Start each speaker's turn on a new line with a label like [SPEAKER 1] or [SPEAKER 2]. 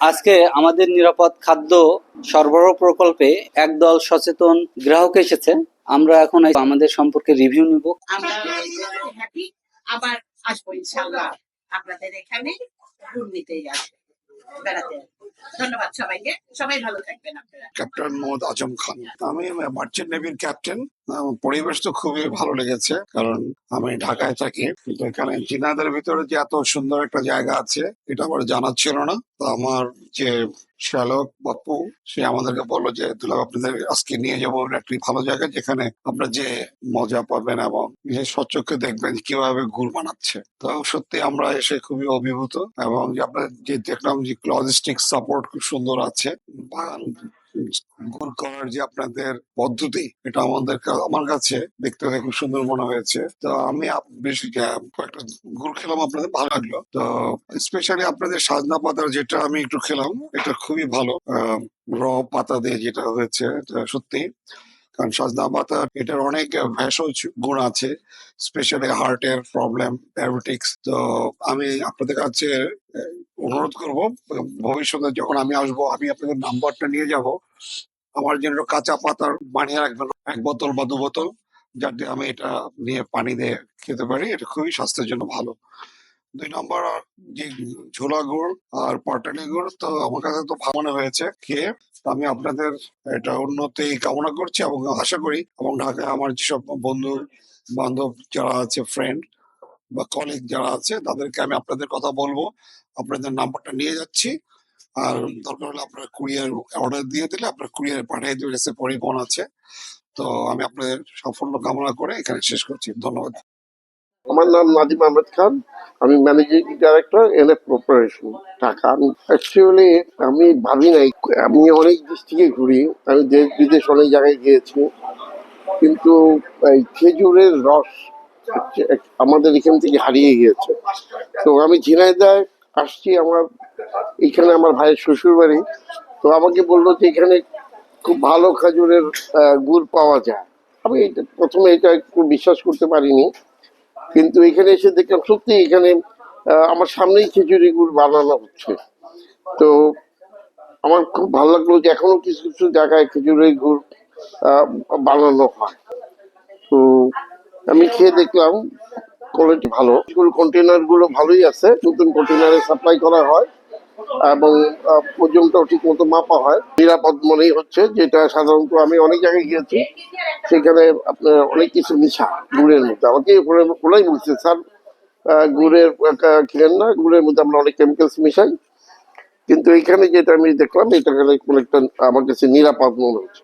[SPEAKER 1] আজকে আমাদের নিরাপদ খাদ্য সরবরাহ প্রকল্পে একদল সচেতন গ্রাহক এসেছে। আমরা এখন আমাদের সম্পর্কে রিভিউ নিব।
[SPEAKER 2] আবার আসব ইনশাল্লাহ আপনাদের এখানে দুর্নীতি আসবে বেড়াতে। ধন্যবাদ সবাইকে। সবাই ভালো থাকবেন আপনারা।
[SPEAKER 3] ক্যাপ্টেন মোহাম্মদ আজম খান। আমি মার্চেন্ট নেভির ক্যাপ্টেন পরিবেশ তো খুবই ভালো লেগেছে, কারণ আমি ঢাকায় থাকি, কিন্তু এখানে চীনাদের ভিতরে যে এত সুন্দর একটা জায়গা আছে, এটা আমার জানা ছিল না। তো আমার যে শ্যালক বাপু সে আমাদেরকে বলল যে দুলাভ আপনাদের আজকে নিয়ে যাব একটি ভালো জায়গা, যেখানে আপনার যে মজা পাবেন এবং নিজে সচক্ষে দেখবেন কীভাবে গুড় বানাচ্ছে। তো সত্যি আমরা এসে খুবই অভিভূত, এবং যে আপনার যে দেখলাম যে লজিস্টিক সাপোর্ট খুব সুন্দর আছে বাগান গুড় করার যে আপনাদের পদ্ধতি, এটা আমাদের আমার কাছে দেখতে খুব সুন্দর মনে হয়েছে। তো আমি বেশ কয়েকটা গুড় খেলাম, আপনাদের ভালো লাগল। তো স্পেশালি আপনাদের সাজনা পাতার যেটা আমি একটু খেলাম, এটা খুবই ভালো। র পাতা দিয়ে যেটা হয়েছে সত্যি। কারণ সাজনা পাতা এটার অনেক ভেষজ গুণ আছে স্পেশালি হার্টের প্রবলেম ডায়াবেটিক্স তো আমি আপনাদের কাছে অনুরোধ করব, ভবিষ্যতে যখন আমি আসব, আমি আপনাদের নাম্বারটা নিয়ে যাব। আমার জন্য কাঁচা পাতার বানিয়ে রাখবেন, এক বোতল বা দু বোতল, যাতে আমি এটা নিয়ে পানি দিয়ে খেতে পারি, এটা খুবই স্বাস্থ্যের জন্য ভালো। দুই নম্বর আর যে ঝোলা গুড় আর পাটালি গুড় তো আমার কাছে তো মনে হয়েছে খেয়ে। আমি আপনাদের এটা উন্নতি কামনা করছি এবং আশা করি এবং ঢাকায় আমার যেসব বন্ধু বান্ধব যারা আছে ফ্রেন্ড বা কলিগ যারা আছে তাদেরকে আমি আপনাদের কথা বলব। আপনাদের নাম্বারটা নিয়ে যাচ্ছি। আর দরকার হলে আপনার কুরিয়ার অর্ডার দিয়ে দিলে আপনার কুরিয়ার পাঠিয়ে দিলে সে পরিবহন আছে। তো আমি আপনাদের সাফল্য কামনা করে এখানে শেষ করছি। ধন্যবাদ।
[SPEAKER 4] আমার নাম নাদিম আহমেদ খান। আমি managing director N F corporation Dhaka. আমি অ্যাকচুয়ালি আমি ভাবি নাই, আমি অনেক ডিস্ট্রিক্টে ঘুরি, আমি দেশ বিদেশ অনেক জায়গায় গিয়েছি। কিন্তু এই খেজুরের রস আমাদের এখান থেকে হারিয়ে গিয়েছে। তো আমি ঝিনাইদায় আসছি, আমার এখানে আমার ভাইয়ের শ্বশুর বাড়ি তো আমাকে বলল যে এখানে খুব ভালো খেজুরের গুড় পাওয়া যায়। আমি প্রথমে এটা একটু বিশ্বাস করতে পারিনি। কিন্তু এখানে এসে দেখলাম সত্যি এখানে আমার সামনেই খিচুড়ি গুড় বানানো হচ্ছে। তো আমার খুব ভালো লাগল যে এখনও কিছু কিছু জায়গায় খিচুড়ি গুড় বানানো হয়। তো আমি খেয়ে দেখলাম কোয়ালিটি ভালো। কন্টেনারগুলো ভালোই আছে, নতুন কন্টেনারে সাপ্লাই করা হয়। এবং পর্যন্ত ঠিক মতো মাপা হয়। নিরাপদ মনেই হচ্ছে, যেটা সাধারণত আমি অনেক জায়গায় গিয়েছি, সেখানে আপনার অনেক কিছু মিশা গুড়ের মধ্যে। আমাকে ওরা- ওরাই বলছে, স্যার গুড়ের খেলেন না, গুড়ের মধ্যে আমরা অনেক কেমিক্যালস মিশাই। কিন্তু এখানে যেটা আমি দেখলাম, এটা অনেকটা আমার কাছে নিরাপদ মনে হচ্ছে।